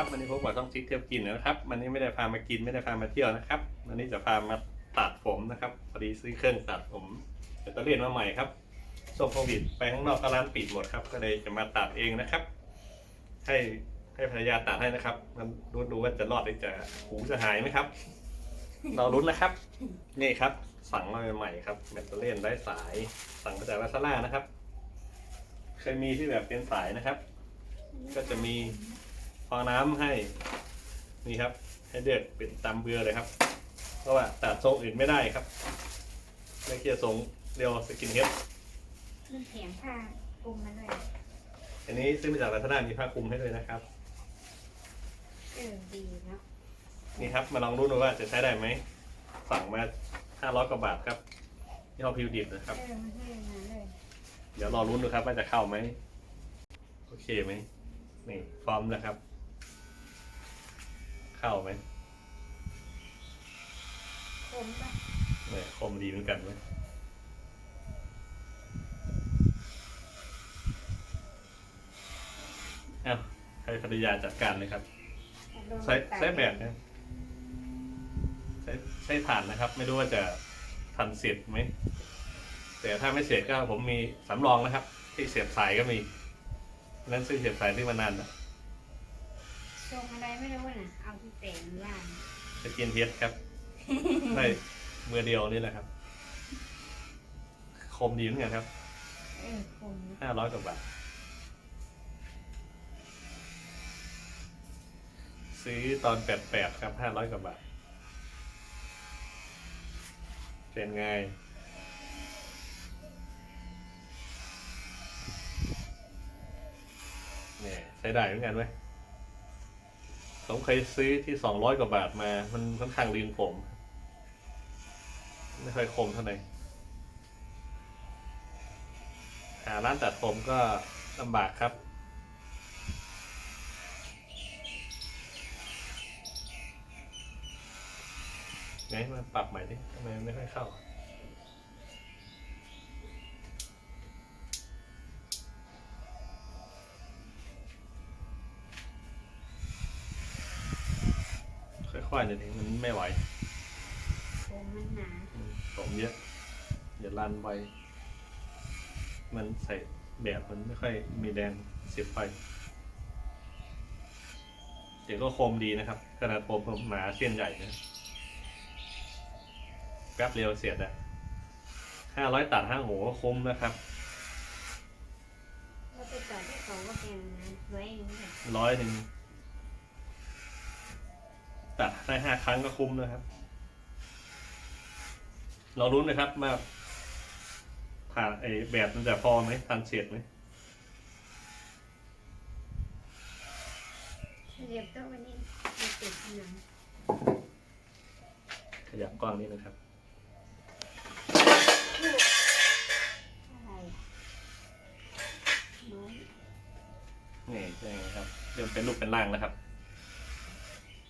ครับวันนี้พบกับช่องชิคเที่ยวกินนะครับวันนี้ไม่ได้พามากินไม่ได้พามาเที่ยวนะครับวันนี้จะพามาตัดผมนะครับพอดีซื้อเครื่องตัดผมแบตเตอรี่มาใหม่ครับช่วงโควิดไปข้างนอกก็ร้านปิดหมดครับ ก็เลยจะมาตัดเองนะครับ ให้ให้ภรรยาตัดให้นะครับ มันดูดูว่าจะรอดหรือจะหูจะหายไหมครับ เราลุ้นนะครับ นี่ครับ สั่งมาใหม่ๆครับแบตเตอรี่ได้สายสั่งมาจากลาซาด้านะครับ เคยมีที่แบบเป็นสายนะครับ ก็จะมี ฟองน้ำให้นี่ครับ ให้เดือดเป็นตามเบือเลยครับ เพราะว่าตัดทรงอื่นไม่ได้ครับไม่เกียร์ทรงเรียวสกินเฮดมันแถมผ้าคลุมมาด้วยอันนี้ซื้อมาจากลาซาด้ามีผ้าคลุมให้ด้วยนะครับเออดีเนาะนี่ครับมาลองดูดูว่าจะใช้ได้ไหมสั่งมา500กว่าบาทครับที่ห้อพิวดิบนะครับ เออมันให้มาเลยเดี๋ยวรอรุ้นดูครับว่าจะเข้าไหมโอเคไหมนี่พร้อมแล้วครับ เข้าไหมคมปะเนี่ยคมดีเหมือนกันไหมอ้าวให้ภรรยาจัดการเลยครับ ใช้ใช้แบบนะใช้ใช้ถ่านนะครับ ไม่รู้ว่าจะทันเสียบไหม แต่ถ้าไม่เสียบก็ผมมีสำรองนะครับ ที่เสียบสายก็มีนั่นซื้อเสียบสายที่มานานแล้ว ทรงอะไรไม่รู้น่ะ เอาที่เต็มล่างสกินเฮดครับ ได้มือเดียวนี่แหละครับ คมดีเหมือนกันครับเออคมห้าร้อยกว่าบาท ซื้อตอนแปดแปดครับห้าร้อยกว่าบาท เป็นไง เนี่ย ใช้ได้เหมือนกันไหม ผมเคยซื้อที่สองร้อยกว่าบาทมา มันค่อนข้างลืมผม ไม่ค่อยคมเท่าไหร่หาร้านตัดผมก็ลำบากครับไงมาปรับใหม่ดิทำไมไม่ค่อยเข้า อยๆเลยดิมันไม่ไหวคมมันหนาอืมผมเยอะอย่าลันไป มันใส่แบบมันไม่ค่อยมีแรงเสียบไฟเดี๋ยวก็โคมดีนะครับ ขนาดผมผมหนาเส้นใหญ่นะแป๊บเร็วเสียดอะห้าร้อยตัดห้าโหก็คุ้มนะครับ เราไปตัดที่เขาก็แพงนะไว้อย่างนี้แหละร้อยหนึ่ง ตัดได้ห้าครั้งก็คุ้มนะครับเรารุ้นนะครับว่าผ่านไอแบบมันจะพอไหมทันเสียดไหมเรียบโต๊ะวันนี้มันติดหนังขยับกล้องนิดนะครับ อะไรน้อย นี่ใช่ไหมครับเริ่มเป็นรูปเป็นร่างแล้วครับ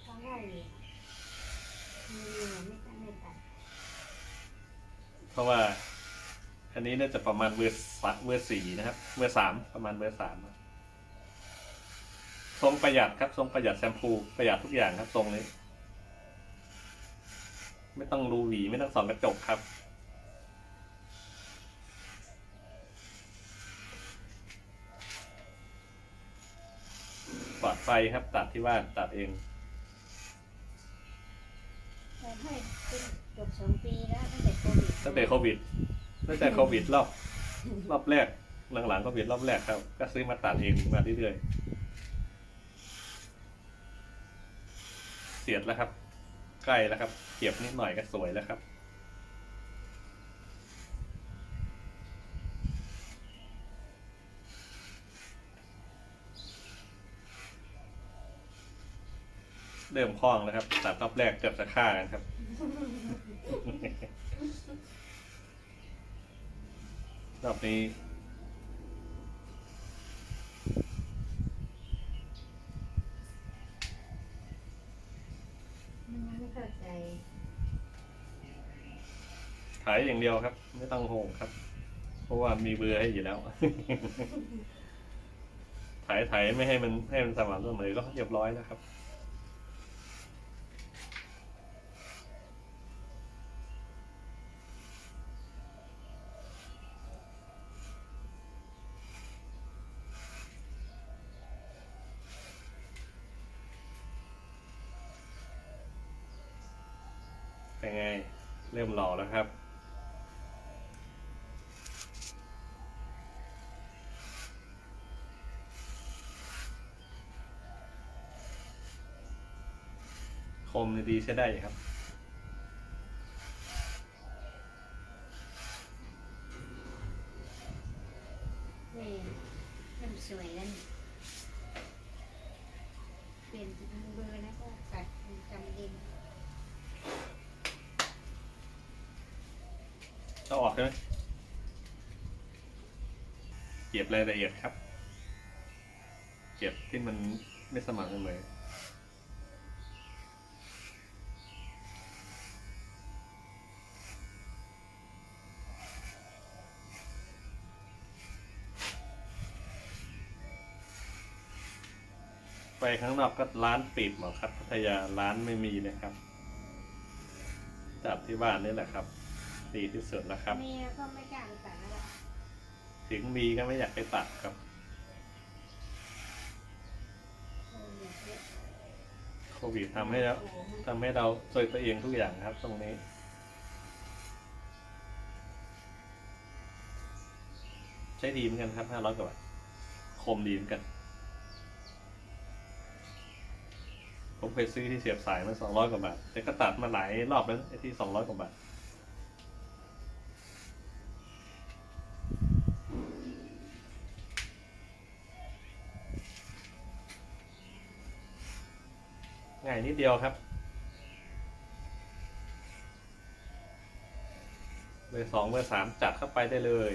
เขาได้เลยมี เพราะว่า อันนี้น่าจะประมาณเบอร์สเบอร์สี่นะครับเบอร์สามประมาณเบอร์สามทรงประหยัดครับ ทรงประหยัดแชมพูประหยัดทุกอย่างครับทรงนี้ ไม่ต้องรูหวีไม่ต้องส่องกระจกครับปลอดไฟครับตัดที่บ้านตัดเอง แต่ให้ เกือบสองปีแล้วตั้งแต่โควิดตั้งแต่โควิดตั้งแต่โควิดรอบรอบแรก หลังๆโควิดรอบแรกครับ ก็ซื้อมาตัดเองมาเรื่อยๆเสียดแล้วครับ ใกล้แล้วครับเก็บนิดหน่อยก็สวยแล้วครับเริ่มคล่องแล้วครับตัดรอบแรกเกือบจะฆ่ากันครับ อบนี้มันยังไม่เข้าใจขายอย่างเดียวครับ ไม่ต้องโหงครับ เพราะว่ามีเบอร์ให้อยู่แล้วถถ่ายถ่ายไม่ให้มันให้มันสม่ำเสมอก็เรียบร้อยแล้วครับ เป็นไง เริ่มหล่อแล้วครับ คมดีใช้ได้ครับ ออกใช่ไหมเก็บรายละเอียดครับ เก็บที่มันไม่สม่ำเสมอไปข้างนอกก็ร้านปิดหมดครับพัทยาร้านไม่มีนะครับจับที่บ้านนี่แหละครับ ดีที่สุดแล้วครับเมียก็ไม่กล้าไปตัดแล้วล่ะถึงมีก็ไม่อยากไปตัดครับโอ้ยเยอะโควิดทำให้เราโอ้โหทำให้เราช่วยตัวเองทุกอย่างครับ ตรงนี้ ใช้ดีเหมือนกันครับห้าร้อยกว่าบาทคมดีเหมือนกัน ผมเคยซื้อที่เสียบสายมาสองร้อยกว่าบาทแต่ก็ตัดมาหลายรอบแล้วไอ้ที่สองร้อยกว่าบาท ง่ายนิดเดียวครับ เบอร์สองเบอร์สามจัดเข้าไปได้เลย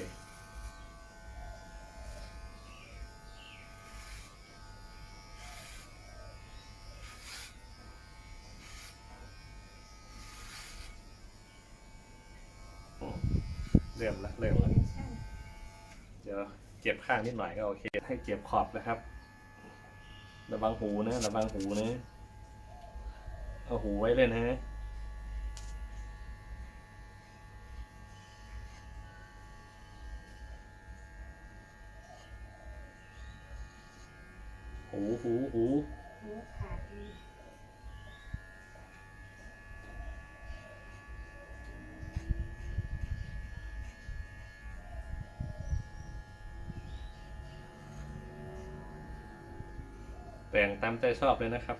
เริ่มละเริ่มละเดี๋ยวเก็บข้างนิดหน่อยก็โอเค ให้เก็บขอบนะครับ ระวังหูนะ ระวังหูนะ เอาหูไว้เลยนะฮะหูหูหูหูขาดอีกแต่งตามใจชอบเลยนะครับ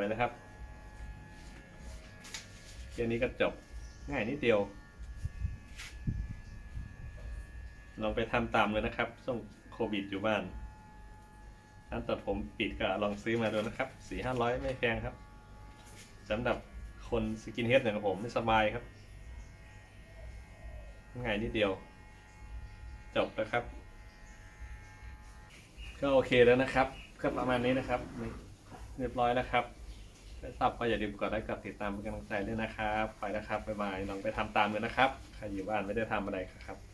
วยนะครับเกมนี้ก็จบง่ายนิดเดียว ลองไปทำตามเลยนะครับช่วงโควิดอยู่บ้านร้านตัดผมปิดก็ลองซื้อมาดูนะครับสี่ห้าร้อยไม่แพงครับสำหรับคนสกินเฮดอย่างผมไม่สบายครับ ง่ายนิดเดียว จบแล้วครับ ก็โอเคแล้วนะครับก็ประมาณนี้นะครับ เรียบร้อยแล้วครับ ถ้าชอบก็อย่าลืมกดไลค์กดติดตามเป็นกำลังใจด้วยนะครับ ไปนะครับบ๊ายบายลองไปทำตามกันนะครับ ใครอยู่บ้านไม่ได้ทำอะไรครับ